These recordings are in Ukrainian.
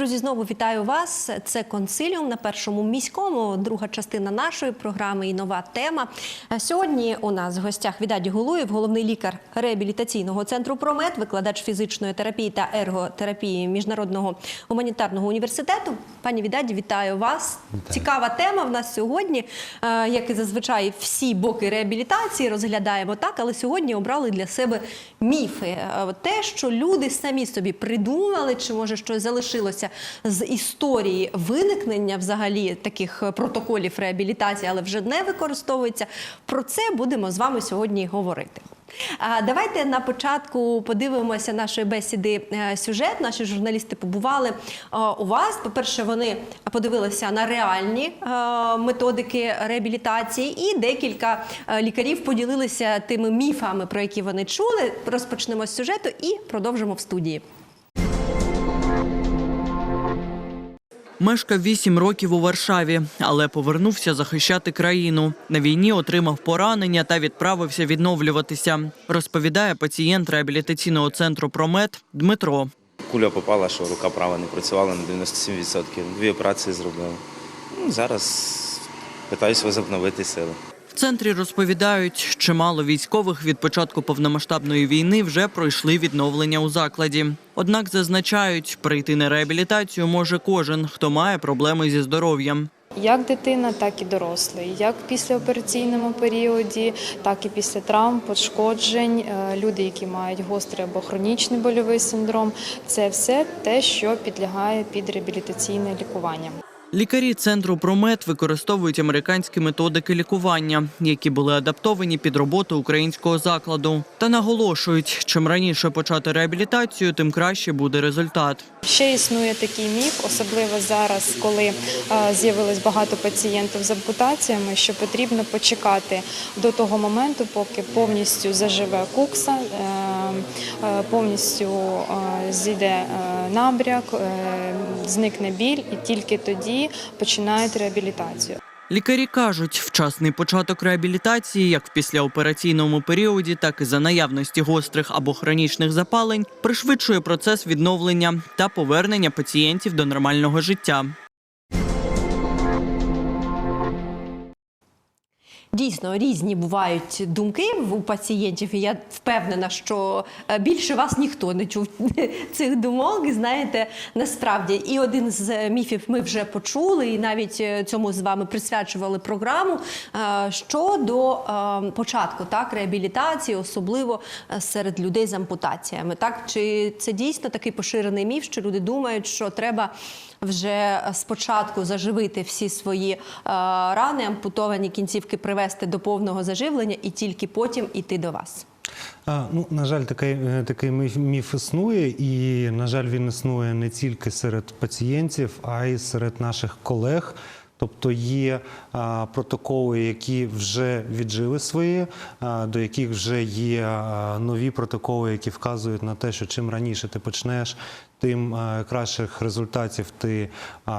Друзі, знову вітаю вас. Це консиліум на першому міському. Друга частина нашої програми і нова тема. Сьогодні у нас в гостях Відаді Гулуєв, головний лікар реабілітаційного центру Промет, викладач фізичної терапії та ерготерапії міжнародного гуманітарного університету. Пані Відаді, вітаю вас. Цікава тема в нас сьогодні, як і зазвичай всі боки реабілітації розглядаємо так, але сьогодні обрали для себе міфи. Те, що люди самі собі придумали, чи може щось залишилося з історії виникнення взагалі таких е, протоколів реабілітації, але вже не використовується. Про це будемо з вами сьогодні говорити. Давайте на початку подивимося нашої бесіди е, сюжет. Наші журналісти побували е, у вас. По-перше, вони подивилися на реальні методики реабілітації, і декілька лікарів поділилися тими міфами, про які вони чули. Розпочнемо з сюжету і продовжимо в студії. Мешкав вісім років у Варшаві, але повернувся захищати країну. На війні отримав поранення та відправився відновлюватися. Розповідає пацієнт реабілітаційного центру Промет Дмитро. Куля попала, що рука права не працювала на 97%. Дві операції зробили. Ну, зараз питаюся возобновити сили. Центрі розповідають, чимало військових від початку повномасштабної війни вже пройшли відновлення у закладі. Однак зазначають, прийти на реабілітацію може кожен, хто має проблеми зі здоров'ям. Як дитина, так і дорослий, як в післяопераційному періоді, так і після травм, пошкоджень, Е, люди, які мають гострий або хронічний больовий синдром, це все те, що підлягає під реабілітаційне лікування. Лікарі центру Промет використовують американські методики лікування, які були адаптовані під роботу українського закладу, та наголошують, чим раніше почати реабілітацію, тим краще буде результат. Ще існує такий міф, особливо зараз, коли е, з'явилось багато пацієнтів з ампутаціями, що потрібно почекати до того моменту, поки повністю заживе кукса, е, е, повністю зійде набряк, зникне біль, і тільки тоді починають реабілітацію. Лікарі кажуть, вчасний початок реабілітації, як в післяопераційному періоді, так і за наявності гострих або хронічних запалень, пришвидшує процес відновлення та повернення пацієнтів до нормального життя. Дійсно, різні бувають думки у пацієнтів. І я впевнена, що е, більше вас ніхто не чув цих думок. Знаєте, насправді, і один з міфів ми вже почули, і навіть е, цьому з вами присвячували програму. е, Щодо е, початку так реабілітації, особливо е, серед людей з ампутаціями. Так чи це дійсно такий поширений міф, що люди думають, що треба вже спочатку заживити всі свої е, рани, ампутовані кінцівки привести до повного заживлення і тільки потім іти до вас. А, ну, на жаль, такий, е, такий міф, існує, і, на жаль, він існує не тільки серед пацієнтів, а й серед наших колег. Тобто є а, протоколи, які вже віджили свої, а, до яких вже є а, нові протоколи, які вказують на те, що чим раніше ти почнеш, тим кращих результатів ти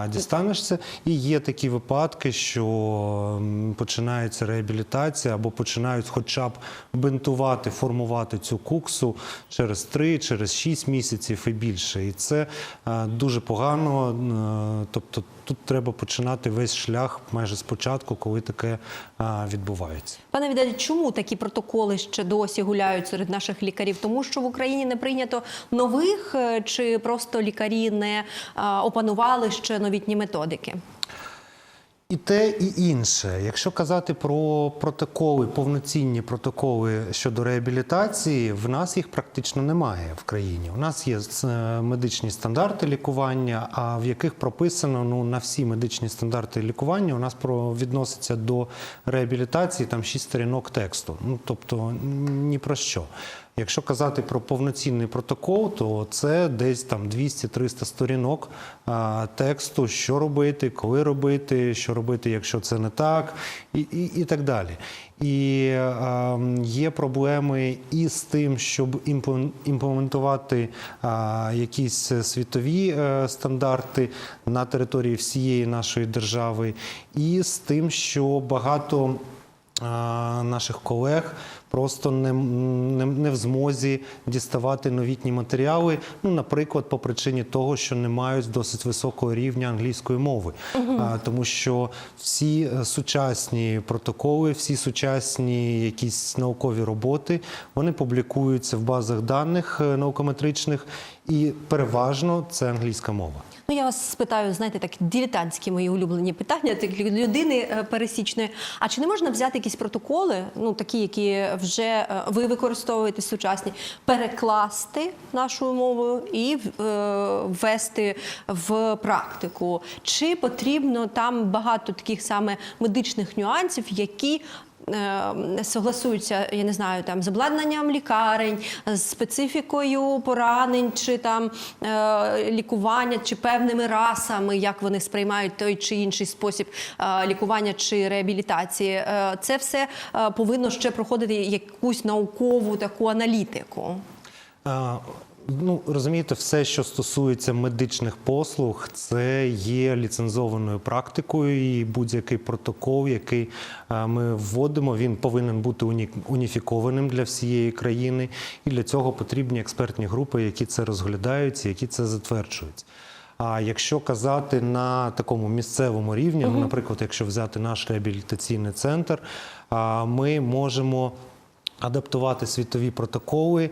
дістанешся. І є такі випадки, що починається реабілітація або починають хоча б бинтувати, формувати цю куксу через 3, через 6 місяців і більше. І це дуже погано. Е, Тобто тут треба починати весь шлях майже спочатку, коли таке відбувається. Пане Відалі, чому такі протоколи ще досі гуляють серед наших лікарів? Тому що в Україні не прийнято нових, е, чи просто лікарі не опанували ще новітні методики? І те, і інше. Якщо казати про протоколи, повноцінні протоколи щодо реабілітації, в нас їх практично немає в країні. У нас є е, медичні стандарти лікування, а в яких прописано ну на всі медичні стандарти лікування у нас про відноситься до реабілітації там шість сторінок тексту. Ну тобто ні про що. Якщо казати про повноцінний протокол, то це десь там 200-300 сторінок тексту, що робити, коли робити, що робити, якщо це не так, і, і, і так далі. І а, є проблеми і з тим, щоб імплементувати а, якісь світові е, стандарти на території всієї нашої держави, і з тим, що багато а, наших колег просто не, не, не в змозі діставати новітні матеріали. Ну, наприклад, по причині того, що не мають досить високого рівня англійської мови, а, тому що всі е, сучасні протоколи, всі сучасні якісь наукові роботи, вони публікуються в базах даних е, наукометричних, і переважно це англійська мова. Ну, я вас спитаю, знаєте, так дилетантські мої улюблені питання, так людини е, пересічної. А чи не можна взяти якісь протоколи, ну такі, які вже е, ви використовуєте сучасні, перекласти нашою мовою і е, ввести в практику? Чи потрібно там багато таких саме медичних нюансів, які согласуються, я не знаю, там з обладнанням лікарень, з специфікою поранень, чи там е, лікування, чи певними расами, як вони сприймають той чи інший спосіб е, лікування чи реабілітації. Е, це все е, повинно ще проходити якусь наукову таку аналітику. Ну, розумієте, все, що стосується медичних послуг, це є ліцензованою практикою, і будь-який протокол, який ми вводимо, він повинен бути уні- уніфікованим для всієї країни. І для цього потрібні експертні групи, які це розглядають, які це затверджують. А якщо казати на такому місцевому рівні, ну, наприклад, якщо взяти наш реабілітаційний центр, ми можемо адаптувати світові протоколи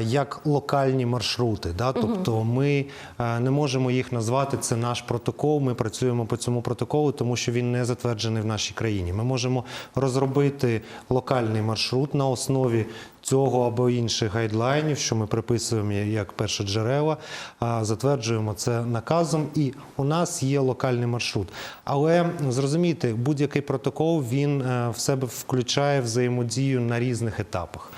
як локальні маршрути. Да? Тобто ми не можемо їх назвати це наш протокол. Ми працюємо по цьому протоколу, тому що він не затверджений в нашій країні. Ми можемо розробити локальний маршрут на основі. Цього або інших гайдлайнів, що ми приписуємо як першоджерела, а, затверджуємо це наказом, і у нас є локальний маршрут. Але зрозумійте, будь-який протокол він е, в себе включає взаємодію на різних етапах.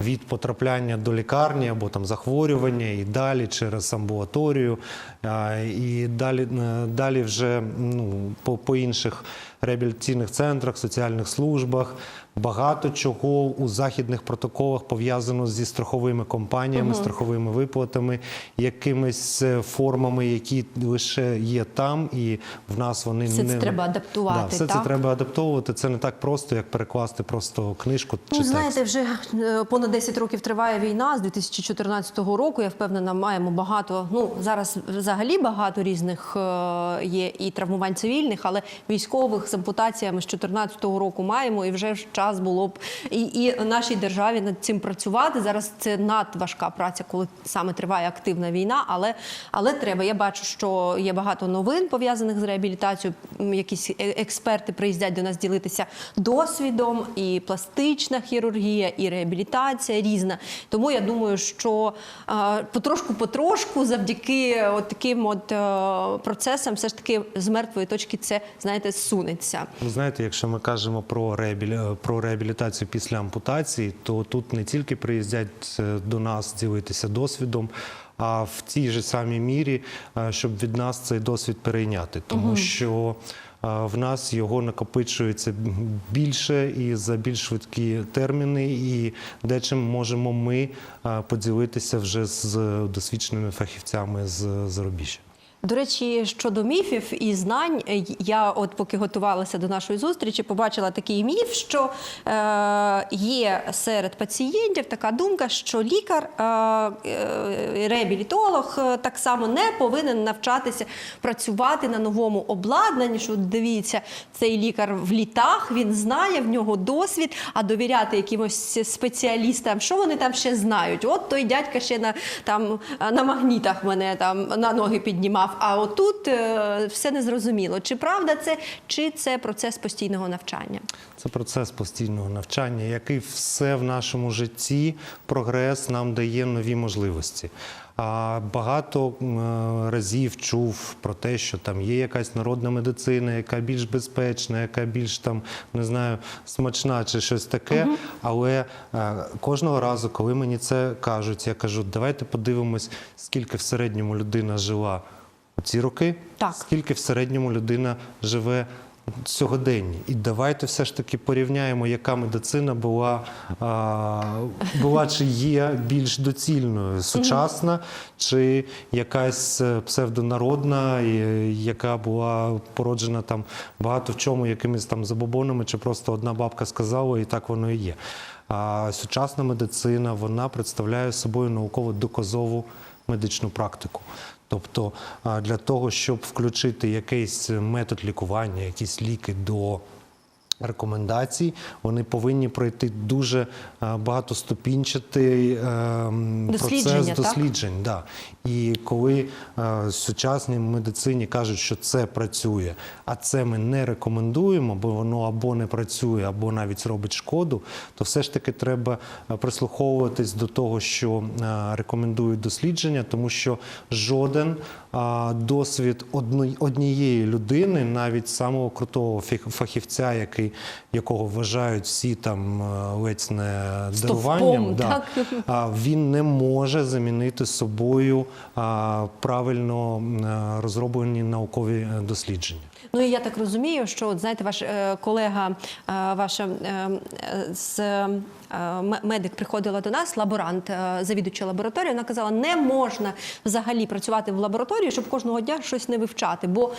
Від потрапляння до лікарні або там захворювання, і далі через амбулаторію, і далі, е, далі вже ну, по, по інших реабілітаційних центрах, соціальних службах. Багато чого у західних протоколах пов'язано зі страховими компаніями, страховими виплатами, якимись е, формами, які лише є там, і в нас вони Все це не треба адаптувати, Да, все так? це треба адаптовувати. Це не так просто, як перекласти просто книжку чи Ну, текст. знаєте, вже е, понад 10 років триває війна з 2014 року. Я впевнена, маємо багато. Ну зараз взагалі багато різних е, є і травмувань цивільних, але військових ампутаціями з 2014 року маємо, і вже ж час було б і, і нашій державі над цим працювати. Зараз це надважка праця, коли саме триває активна війна, але, але треба. Я бачу, що є багато новин пов'язаних з реабілітацією. Якісь е- експерти приїздять до нас ділитися досвідом, і пластична хірургія, і реабілітація різна. Тому я думаю, що потрошку-потрошку, завдяки от таким от е, процесам, все ж таки з мертвої точки це знаєте сунеться. Ви знаєте, якщо ми кажемо про, реабілі... про реабілітацію після ампутації, то тут не тільки приїздять е, до нас ділитися досвідом, а в тій же самій мірі, е, щоб від нас цей досвід перейняти, тому що е, в нас його накопичується більше і за більш швидкі терміни, і дечим можемо ми е, поділитися вже з досвідченими фахівцями з зарубіжжя. До речі, щодо міфів і знань, е, я от поки готувалася до нашої зустрічі, побачила такий міф, що е, є серед пацієнтів така думка, що лікар, е, е, реабілітолог е, так само не повинен навчатися працювати на новому обладнанні. Що дивіться, цей лікар в літах, він знає, в нього досвід, а довіряти якимось спеціалістам, що вони там ще знають. От той дядька ще на там на магнітах мене там на ноги піднімав. А отут е, все незрозуміло. Чи правда це, чи це процес постійного навчання? Це процес постійного навчання, який все в нашому житті, прогрес нам дає нові можливості. А багато е, разів чув про те, що там є якась народна медицина, яка більш безпечна, яка більш там не знаю, смачна чи щось таке. Але е, кожного разу, коли мені це кажуть, я кажу, давайте подивимось, скільки в середньому людина жила ці роки, Так. скільки в середньому людина живе сьогоденні. І давайте все ж таки порівняємо, яка медицина була, а, була чи є більш доцільною, сучасна чи якась е, псевдонародна, яка була породжена там багато в чому якимись там забобонами, чи просто одна бабка сказала, і так воно і є. А сучасна медицина вона представляє собою науково-доказову медичну практику. Тобто для того, щоб включити якийсь метод лікування, якісь ліки до рекомендацій, вони повинні пройти дуже багатоступінчатий ем, процес так? досліджень. Да. І коли е, в сучасній медицині кажуть, що це працює, а це ми не рекомендуємо, бо воно або не працює, або навіть робить шкоду, то все ж таки треба е, прислуховуватись до того, що е, рекомендують дослідження, тому що жоден досвід однієї людини, навіть самого крутого фахівця, який, якого вважають всі там е, ледь не даруванням, да, а, він не може замінити собою правильно розроблені наукові е, дослідження. Ну і я так розумію, що от, знаєте, ваш е, колега, е, ваша е, е, з е, медик приходила до нас, лаборант, е, завідувача лабораторії. Вона казала, не можна взагалі працювати в лабораторії, щоб кожного дня щось не вивчати, бо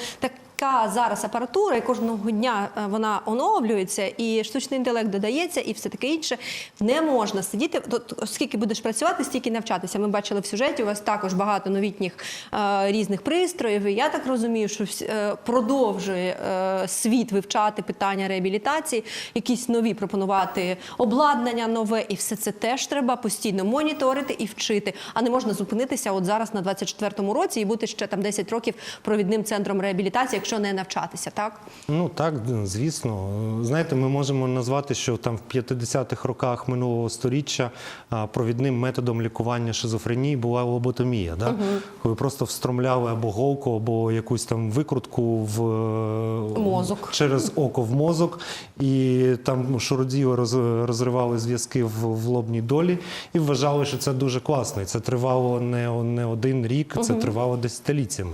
така зараз апаратура, і кожного дня е, вона оновлюється, і штучний інтелект додається, і все таке інше. Не можна сидіти. От, скільки будеш працювати, стільки навчатися. Ми бачили в сюжеті. У вас також багато новітніх е, різних пристроїв. І я так розумію, що е, продовжує е, світ вивчати питання реабілітації, якісь нові пропонувати обладнання нове, і все це теж треба постійно моніторити і вчити. А не можна зупинитися от зараз на 24-му році і бути ще там 10 років провідним центром реабілітації, якщо не навчатися, так? Ну так, звісно. Знаєте, ми можемо назвати, що там в 50-х роках минулого століття провідним методом лікування шизофренії була лоботомія. Да? Коли просто встромляли або голку, або якусь там викрутку в е, Мозок. через око в мозок, і там шуроділи роз- розривали зв'язки в, в лобній долі і вважали, що це дуже класно. І це тривало не, не один рік, це тривало десятиліттями.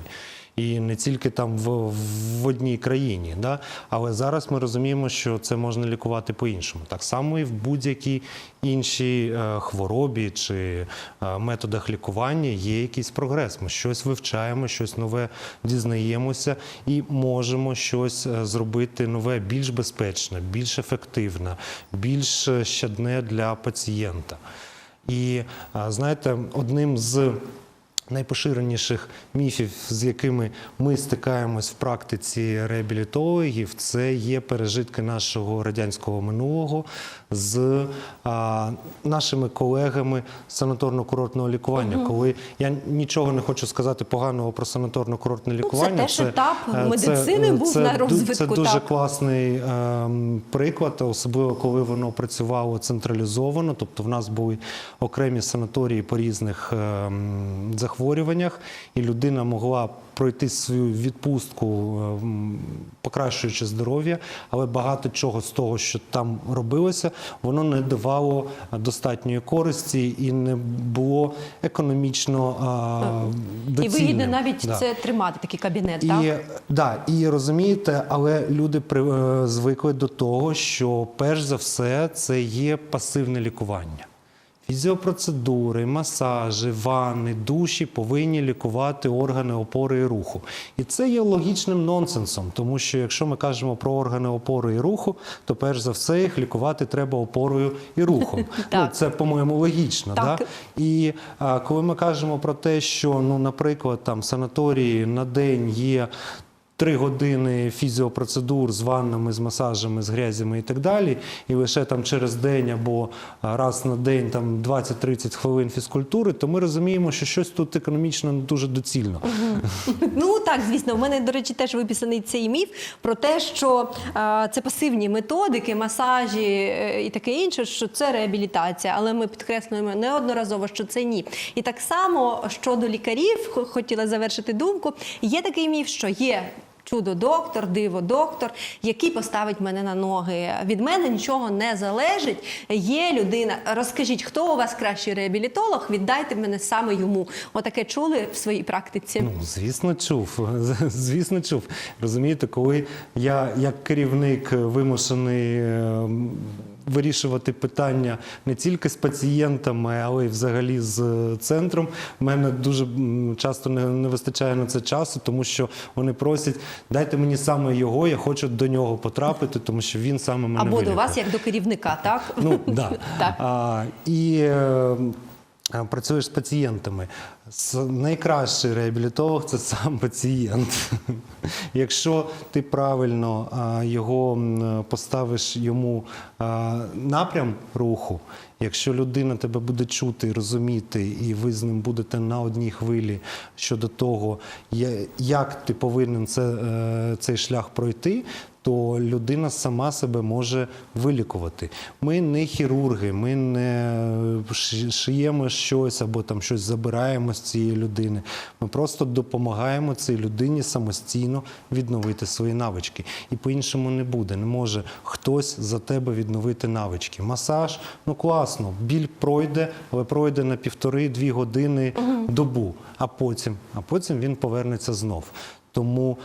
І не тільки там в, в одній країні, да? але зараз ми розуміємо, що це можна лікувати по-іншому. Так само і в будь-якій іншій е, хворобі чи е, методах лікування є якийсь прогрес. Ми щось вивчаємо, щось нове дізнаємося і можемо щось е, зробити нове, більш безпечне, більш ефективне, більш щадне для пацієнта. І знаєте, одним з найпоширеніших міфів, з якими ми стикаємось в практиці реабілітологів, це є пережитки нашого радянського минулого з а, нашими колегами з санаторно-курортного лікування. Коли я нічого не хочу сказати поганого про санаторно-курортне лікування, Ну, теж етап е, медицини був на ду- розвитку, Це дуже так. класний ем, приклад, особливо коли воно працювало централізовано. Тобто в нас були окремі санаторії по різних ем, захворюваннях, і людина могла пройти свою відпустку, ем, покращуючи здоров'я, але багато чого з того, що там робилося, воно не давало достатньої користі і не було економічно а, І вигідно навіть Да. це тримати такий кабінет, І, так? да, і розумієте, але люди при, е, звикли до того, що перш за все це є пасивне лікування. Фізіопроцедури, масажі, ванни, душі повинні лікувати органи опори і руху. І це є логічним нонсенсом, тому що якщо ми кажемо про органи опори і руху, то перш за все їх лікувати треба опорою і рухом. ну, це, по-моєму, логічно. Так. Да? І а, коли ми кажемо про те, що, ну, наприклад, там санаторії на день є. Три години фізіопроцедур з ваннами, з масажами, з грязями і так далі, і лише там через день або раз на день там 20-30 хвилин фізкультури, то ми розуміємо, що щось тут економічно не дуже доцільно. Ну так, звісно, в мене, до речі, теж виписаний цей міф про те, що це пасивні методики, масажі е, і таке інше, що це реабілітація. Але ми підкреслюємо неодноразово, що це ні. І так само щодо лікарів, хотіла завершити думку. Є такий міф, що є. Чудо-доктор, диво-доктор, який поставить мене на ноги. Від мене нічого не залежить. Є людина. Розкажіть, хто у вас кращий реабілітолог? Віддайте мене саме йому. Отаке чули в своїй практиці. Ну, звісно, чув. Звісно, чув. Розумієте, коли я як керівник вимушений е, вирішувати питання не тільки з пацієнтами, але й взагалі з центром, в мене дуже часто не, не вистачає на це часу, тому що вони просять, дайте мені саме його, я хочу до нього потрапити, тому що він саме мене Або до вас, як до керівника, так? Ну да. Так. А, і е, працюєш з пацієнтами. Найкращий реабілітолог це сам пацієнт. Якщо ти правильно його поставиш йому напрям руху, якщо людина тебе буде чути, розуміти, і ви з ним будете на одній хвилі щодо того, як ти повинен це, е, цей шлях пройти, то людина сама себе може вилікувати. Ми не хірурги, ми не шиємо щось або там щось забираємо з цієї людини. Ми просто допомагаємо цій людині самостійно відновити свої навички. І по-іншому не буде. Не може хтось за тебе відновити навички. Масаж, ну класно, біль пройде, але пройде на півтори-дві години добу, а потім, а потім він повернеться знов. Тому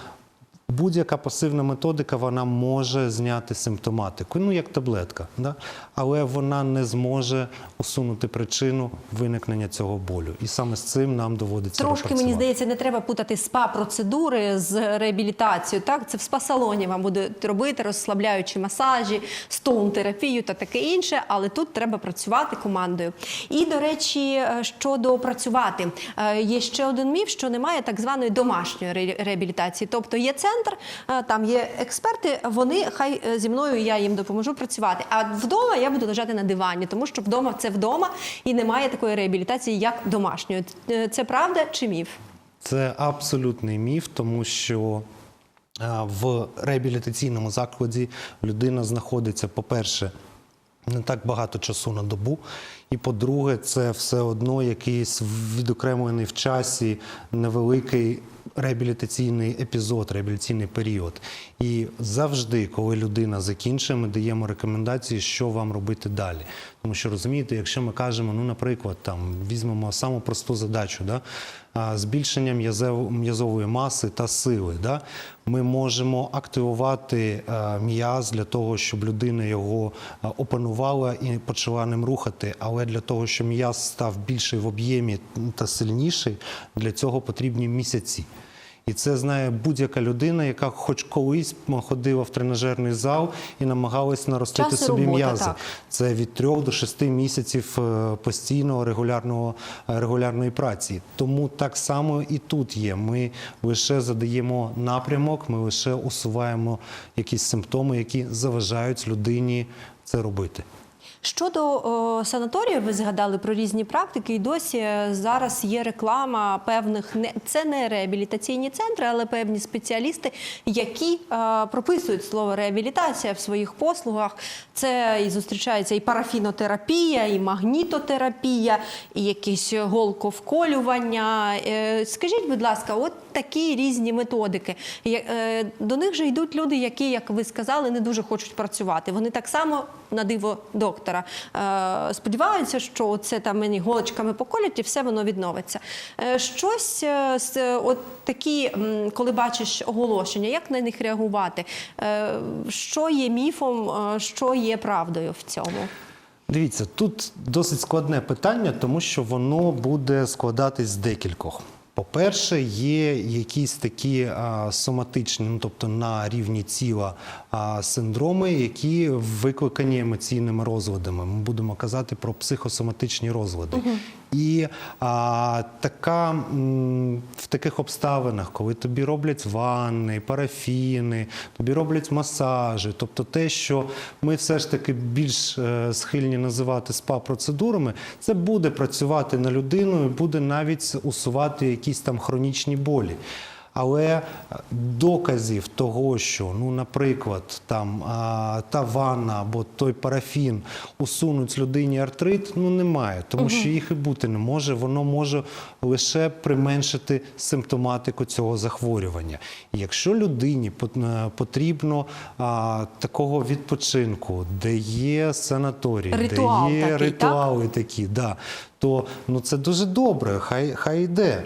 Будь-яка пасивна методика вона може зняти симптоматику, ну як таблетка, да? але вона не зможе усунути причину виникнення цього болю. І саме з цим нам доводиться Трошки мені здається, не треба путати спа-процедури з реабілітацією. Так, це в спа-салоні вам будуть робити розслабляючі масажі, стоун-терапію та таке інше, але тут треба працювати командою. І до речі, е, щодо працювати, Е, є ще один міф, що немає так званої домашньої ре- реабілітації. Тобто є центр, е, там є експерти, вони хай е, зі мною я їм допоможу працювати. А вдома я буду лежати на дивані, тому що вдома це вдома і немає такої реабілітації, як домашньої. Е, Це правда чи міф? Це абсолютний міф, тому що в реабілітаційному закладі людина знаходиться, по-перше, не так багато часу на добу. І по-друге, це все одно якийсь відокремлений в часі невеликий реабілітаційний епізод, реабілітаційний період. І завжди, коли людина закінчує, ми даємо рекомендації, що вам робити далі. Тому що розумієте, якщо ми кажемо, ну, наприклад, там візьмемо саму просту задачу, да, збільшення м'язової маси та сили. Да, ми можемо активувати е, м'яз для того, щоб людина його е, опанувала і почала ним рухати. Але для того, щоб м'яз став більший в об'ємі та сильніший, для цього потрібні місяці. І це знає будь-яка людина, яка хоч колись ходила в тренажерний зал і намагалась наростити Час собі м'язи. Це від 3 до 6 місяців е, постійного регулярного е, регулярної праці. Тому так само і тут є. Ми лише задаємо напрямок, ми лише усуваємо якісь симптоми, які заважають людині це робити. Щодо о, санаторію, ви згадали про різні практики, і досі зараз є реклама певних не це не реабілітаційні центри, але певні спеціалісти, які е, прописують слово реабілітація в своїх послугах. Це і зустрічається і парафінотерапія, і магнітотерапія, і якісь голковколювання. Е, Скажіть, будь ласка, от такі різні методики. Е, До них же йдуть люди, які, як ви сказали, не дуже хочуть працювати. Вони так само на диво доктора е, сподіваються, що це там мені голочками поколять і все воно відновиться. Е, Щось от такі, коли бачиш оголошення, як на них реагувати? Що є міфом, що є правдою в цьому? Дивіться, тут досить складне питання, тому що воно буде складатись з декількох. По-перше, є якісь такі а, соматичні, ну тобто на рівні тіла синдроми, які викликані емоційними розладами. Ми будемо казати про психосоматичні розлади. І а, така, в таких обставинах, коли тобі роблять ванни, парафіни, тобі роблять масажі, тобто те, що ми все ж таки більш е, схильні називати спа-процедурами, це буде працювати на людину і буде навіть усувати якісь там хронічні болі. Але доказів того, що, ну, наприклад, там та ванна або той парафін усунуть людині артрит, ну немає, тому що їх і бути не може. Воно може лише применшити симптоматику цього захворювання. Якщо людині е, потрібно а, такого відпочинку, де є санаторій, Ритуал де є такий, ритуали такі, да, то ну це дуже добре, хай, хай йде.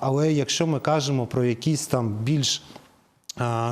Але якщо ми кажемо про якісь там більш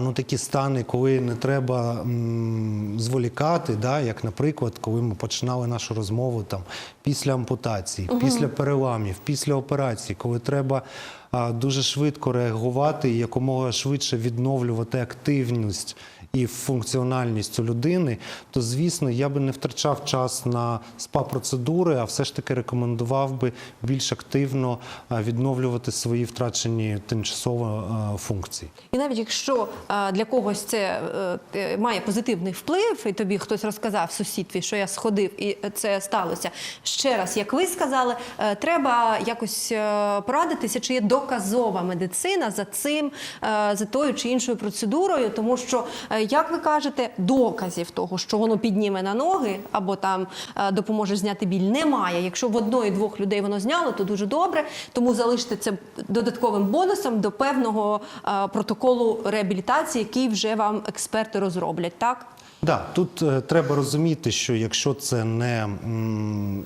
ну, такі стани, коли не треба м, зволікати, да, як, наприклад, коли ми починали нашу розмову там, після ампутації, після переламів, після операції, коли треба а, дуже швидко реагувати і якомога швидше відновлювати активність і функціональність людини, то звісно я би не втрачав час на спа-процедури, а все ж таки рекомендував би більш активно відновлювати свої втрачені тимчасово функції. І навіть якщо е, для когось це е, е, має позитивний вплив, і тобі хтось розказав сусід твій, що я сходив і це сталося. Ще раз, як ви сказали, е, треба якось е, порадитися, чи є доказова медицина за цим, е, за тою чи іншою процедурою, тому що, е, як ви кажете, доказів того, що воно підніме на ноги або там е, допоможе зняти біль, немає. Якщо в одної-двох людей воно зняло, то дуже добре. Тому залиште це додатковим бонусом до певного е, протоколу реабілітації, який вже вам експерти розроблять. Так Да, тут е, треба розуміти, що якщо це не м,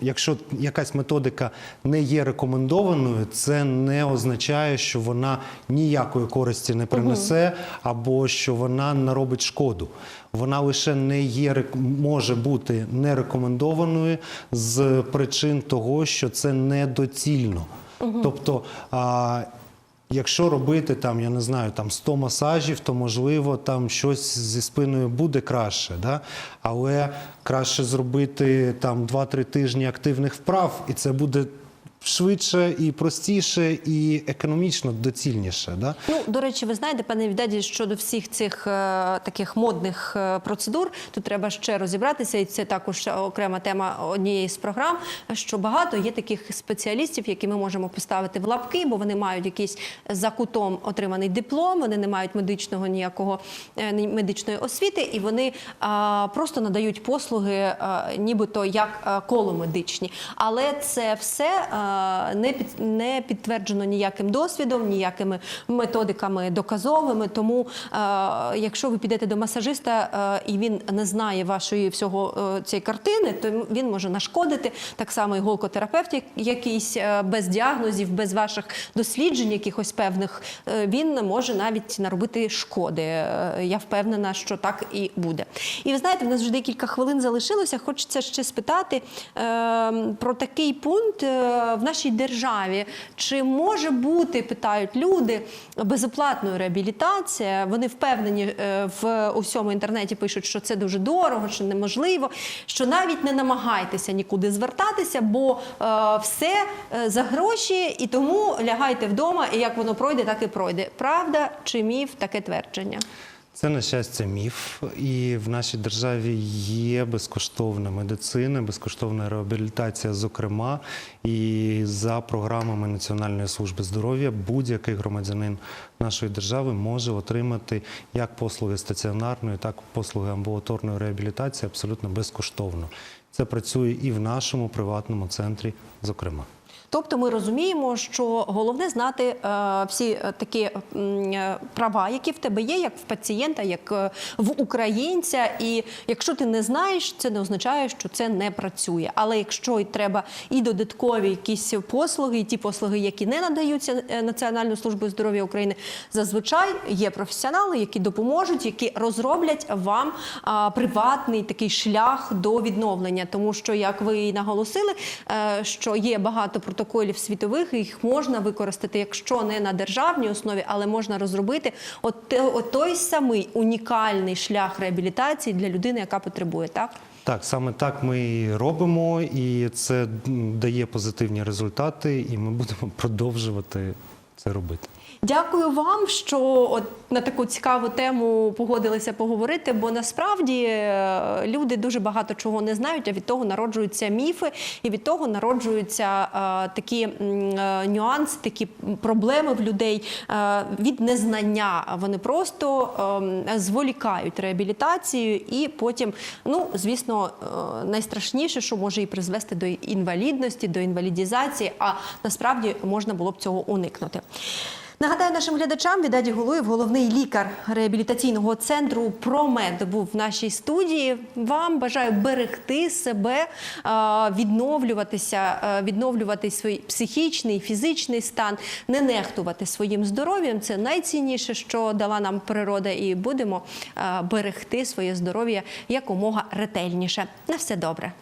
якщо якась методика не є рекомендованою, це не означає, що вона ніякої користі не принесе, або що вона наробить шкоду. Вона лише не є може бути не рекомендованою з причин того, що це недоцільно. Тобто. Якщо робити там, я не знаю, там 100 масажів, то можливо там щось зі спиною буде краще, да? але краще зробити там 2-3 тижні активних вправ, і це буде швидше і простіше, і економічно доцільніше. Да? ну до речі, ви знаєте, пане Відаді, щодо всіх цих е, таких модних е, процедур, тут треба ще розібратися, і це також окрема тема однієї з програм. Що багато є таких спеціалістів, які ми можемо поставити в лапки, бо вони мають якийсь за кутом отриманий диплом, вони не мають медичного ніякого е, медичної освіти, і вони а, просто надають послуги, а, нібито як а, коломедичні. Але це все а, не під не підтверджено ніяким досвідом, ніякими методиками доказовими. Тому, а, якщо ви підете до масажиста а, і він не знає вашої всього е, цієї картини, то він може нашкодити. Так само і голкотерапевт, як- якийсь е, без діагнозів, без ваших досліджень, якихось певних, е, він може навіть наробити шкоди. Е, Я впевнена, що так і буде. І ви знаєте, в нас вже декілька хвилин залишилося. Хочеться ще спитати е, про такий пункт е, в нашій державі. Чи може бути, питають люди, безоплатною реабілітація? Вони впевнені е, в усьому інтернеті пишуть, що це дуже дорого, що неможливо, що навіть не намагайтеся нікуди звертатися, бо е, все е, за гроші, і тому лягайте вдома, і як воно пройде, так і пройде. Правда чи міф таке твердження? Це, на щастя, міф. І в нашій державі є безкоштовна медицина, безкоштовна реабілітація, зокрема, і за програмами Національної служби здоров'я будь-який громадянин нашої держави може отримати як послуги стаціонарної, так і послуги амбулаторної реабілітації абсолютно безкоштовно. Це працює і в нашому приватному центрі, зокрема. Тобто ми розуміємо, що головне знати е, всі е, такі е, права, які в тебе є, як в пацієнта, як в українця. І якщо ти не знаєш, це не означає, що це не працює. Але якщо й треба і додаткові якісь послуги, і ті послуги, які не надаються Національною службою здоров'я України, зазвичай є професіонали, які допоможуть, які розроблять вам приватний такий шлях до відновлення. Тому що, як ви і наголосили, що є багато протоколів світових, і їх можна використати, якщо не на державній основі, але можна розробити от, от той самий унікальний шлях реабілітації для людини, яка потребує, так? Так, саме так ми і робимо, і це дає позитивні результати, і ми будемо продовжувати це робити. Дякую вам, що от на таку цікаву тему погодилися поговорити, бо насправді е, люди дуже багато чого не знають, а від того народжуються міфи, і від того народжуються е, такі м, е, нюанси, такі проблеми в людей е, від незнання. Вони просто е, зволікають реабілітацію, і потім, ну звісно, е, найстрашніше, що може і призвести до інвалідності, до інвалідізації, а насправді можна було б цього уникнути. Нагадаю нашим глядачам, Відаді Гулуєв, головний лікар реабілітаційного центру Промед був в нашій студії. Вам бажаю берегти себе, відновлюватися, відновлювати свій психічний, фізичний стан, не нехтувати своїм здоров'ям. Це найцінніше, що дала нам природа, і будемо берегти своє здоров'я якомога ретельніше. На все добре.